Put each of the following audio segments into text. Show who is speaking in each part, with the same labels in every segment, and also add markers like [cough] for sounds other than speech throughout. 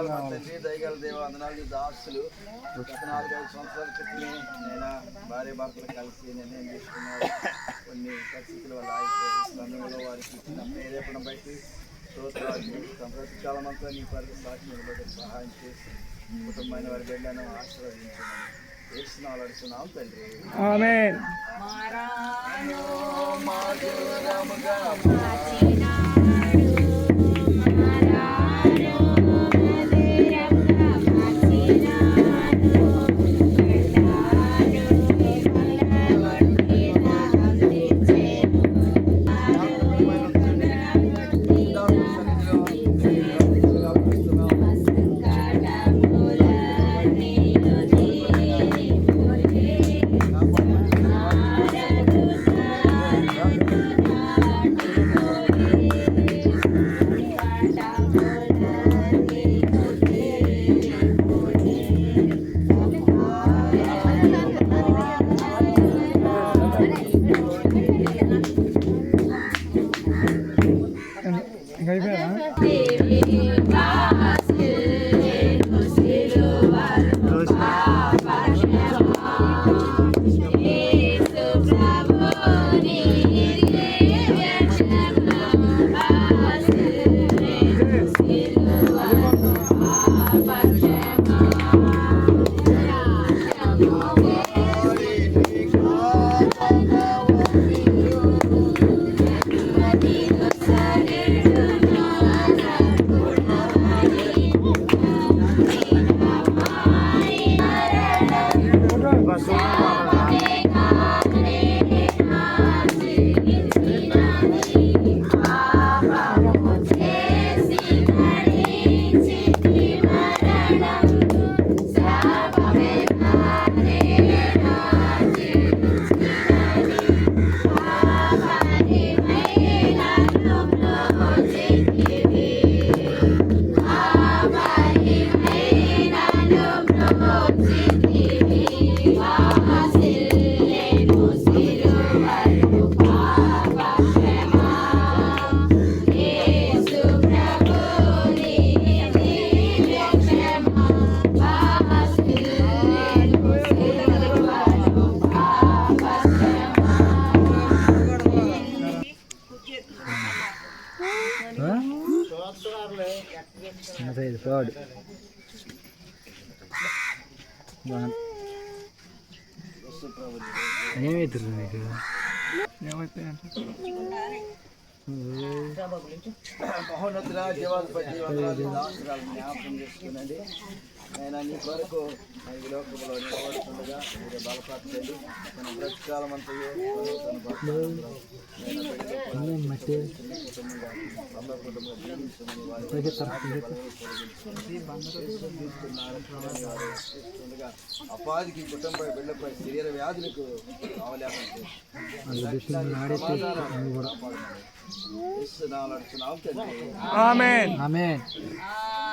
Speaker 1: దయగల తండ్రి దయగల దేవ వందనాలు దాసులు. గత నాలుగైదు సంవత్సరాల క్రితమే నేను భార్య భర్తలు కలిసి నిర్ణయం తీసుకున్నారు. కొన్ని పరిస్థితుల వల్ల సమయంలో వారికి ఇచ్చిన ప్రేరేపణ బట్టి అంతా నీ పరిధి సాక్షి నిలబడి సహాయం చేసి కుటుంబాన్ని వారి బిడ్డలను ఆశీర్వదించమని వేస్తున్నాం అడుగుతున్నాం తండ్రి.
Speaker 2: ఆమేన్. Bye. అయిపోయారా అదే ఫ్రాడ్ ఏమవుతుంది మీకు
Speaker 1: మహోన్నతుల జీవాధిపతి జ్ఞాపకం చేసుకునండి ఆయన నీ కొరకు ఈ లోకంలో నిలబడుతుండగా మీరు బలపరచండి. తన బ్రతికాలం అంతా తన అపాధికి కుటుంబ బిడ్డపై శరీర వ్యాధులకు అవలేపం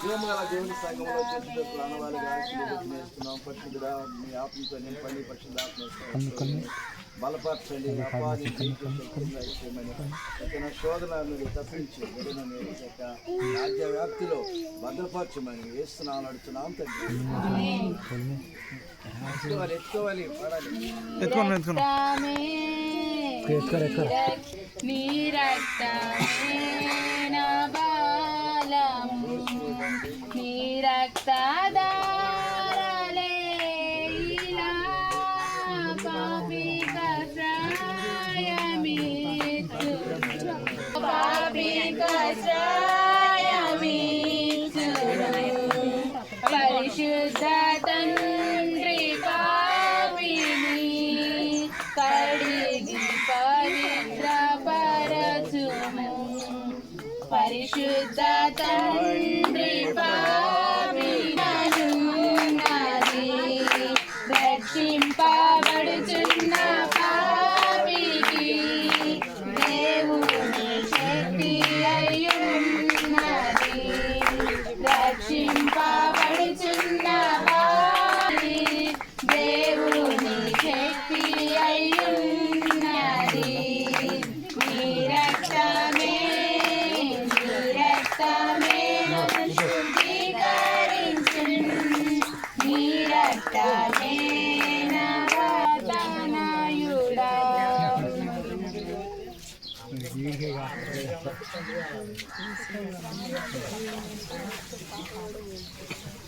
Speaker 1: జీవముగల దేవుని సంఘంలో చేసిన ప్రాణవాలుగా నేస్తున్నాం పరిశుద్ధుడా మీ ఆత్మతో నింపండి. పరిశుద్ధాత్మ బలపరచండి. శోధన మీరు తప్పించి యొక్క రాజ్య వ్యాప్తిలో భద్రపరచమని వేస్తున్నాను అడుగుతున్నాం తండ్రి. ఎత్తుకోవాలి
Speaker 3: రక్తదారలే ఇలా పాపి కషాయమిచ్చు పాపి కషాయమిచ్చు పరిశుద్ధ తండ్రి పాపిని కడిగి పవిత్ర పరచుము పరిశుద్ధ తండ్రి
Speaker 2: Thank
Speaker 1: you.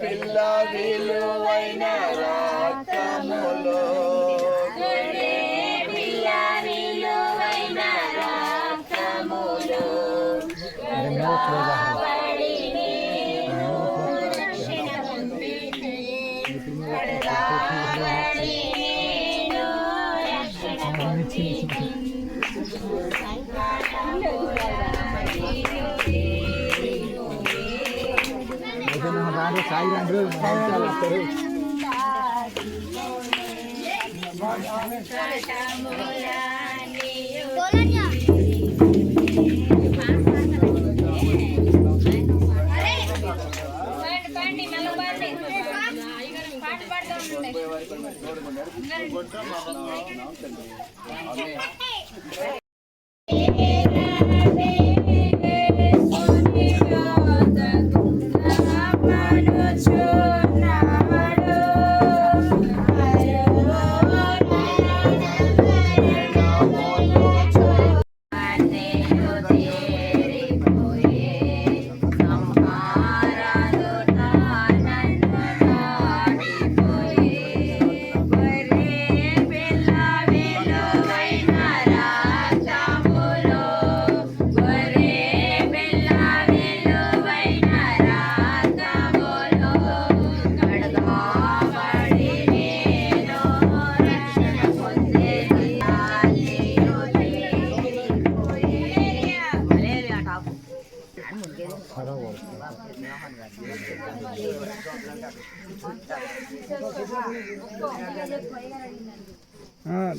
Speaker 1: పిల్ల విలువైన రక్తములో
Speaker 3: పిల్ల రాడు
Speaker 2: సాయి రాడు వస్తారు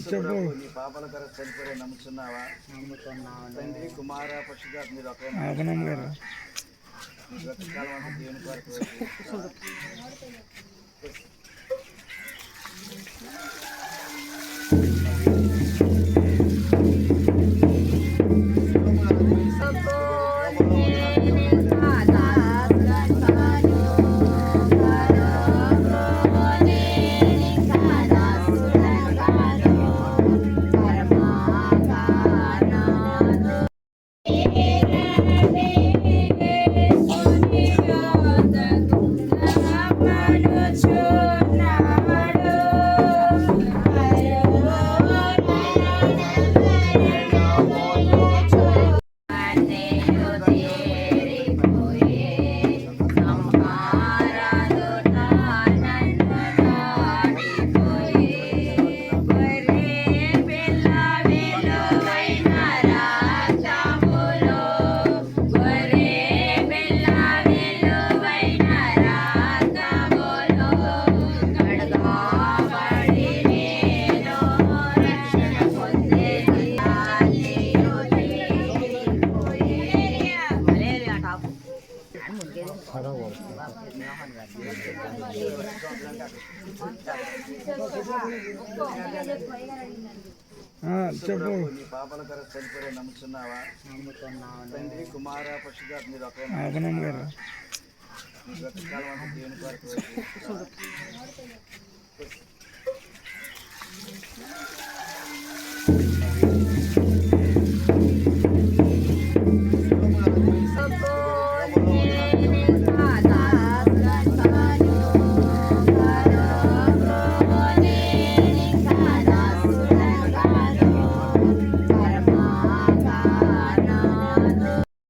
Speaker 2: చెప్పు.
Speaker 1: నీ పాపల కర చనిపోయే నమ్ముతున్నావా తండ్రి కుమార పశుధాత్ మీరు ఒకే దేవుని కొరకు [laughs]
Speaker 2: చెప్పు.
Speaker 1: నీ పాపల కర చనిపోయే నమ్ముతున్నావా తండ్రి కుమార పశుధాత్ మీరు ఒక దేవుని కొరకు